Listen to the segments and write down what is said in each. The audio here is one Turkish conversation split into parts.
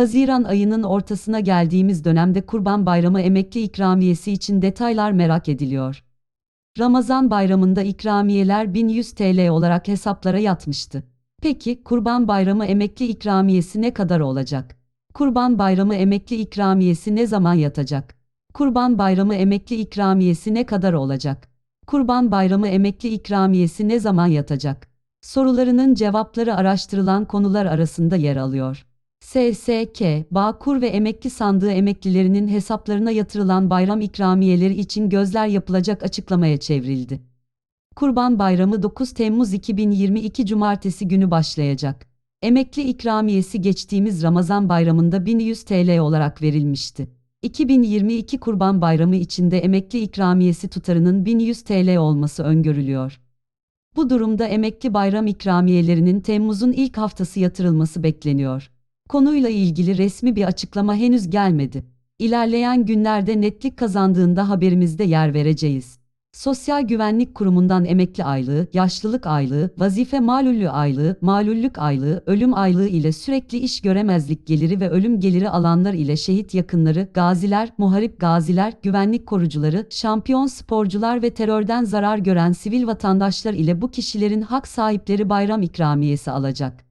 Haziran ayının ortasına geldiğimiz dönemde Kurban Bayramı emekli ikramiyesi için detaylar merak ediliyor. Ramazan bayramında ikramiyeler 1100 TL olarak hesaplara yatmıştı. Peki Kurban Bayramı emekli ikramiyesi ne kadar olacak? Kurban Bayramı emekli ikramiyesi ne zaman yatacak? Kurban Bayramı emekli ikramiyesi ne kadar olacak? Kurban Bayramı emekli ikramiyesi ne zaman yatacak? Sorularının cevapları araştırılan konular arasında yer alıyor. SSK, Bağkur ve Emekli Sandığı emeklilerinin hesaplarına yatırılan bayram ikramiyeleri için gözler yapılacak açıklamaya çevrildi. Kurban Bayramı 9 Temmuz 2022 Cumartesi günü başlayacak. Emekli ikramiyesi geçtiğimiz Ramazan Bayramı'nda 1100 TL olarak verilmişti. 2022 Kurban Bayramı içinde emekli ikramiyesi tutarının 1100 TL olması öngörülüyor. Bu durumda emekli bayram ikramiyelerinin Temmuz'un ilk haftası yatırılması bekleniyor. Konuyla ilgili resmi bir açıklama henüz gelmedi. İlerleyen günlerde netlik kazandığında haberimizde yer vereceğiz. Sosyal Güvenlik Kurumu'ndan emekli aylığı, yaşlılık aylığı, vazife malullü aylığı, malullük aylığı, ölüm aylığı ile sürekli iş göremezlik geliri ve ölüm geliri alanlar ile şehit yakınları, gaziler, muharip gaziler, güvenlik korucuları, şampiyon sporcular ve terörden zarar gören sivil vatandaşlar ile bu kişilerin hak sahipleri bayram ikramiyesi alacak.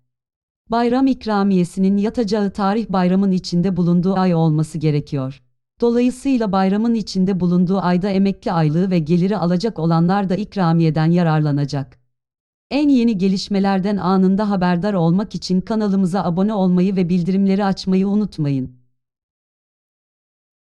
Bayram ikramiyesinin yatacağı tarih bayramın içinde bulunduğu ay olması gerekiyor. Dolayısıyla bayramın içinde bulunduğu ayda emekli aylığı ve geliri alacak olanlar da ikramiyeden yararlanacak. En yeni gelişmelerden anında haberdar olmak için kanalımıza abone olmayı ve bildirimleri açmayı unutmayın.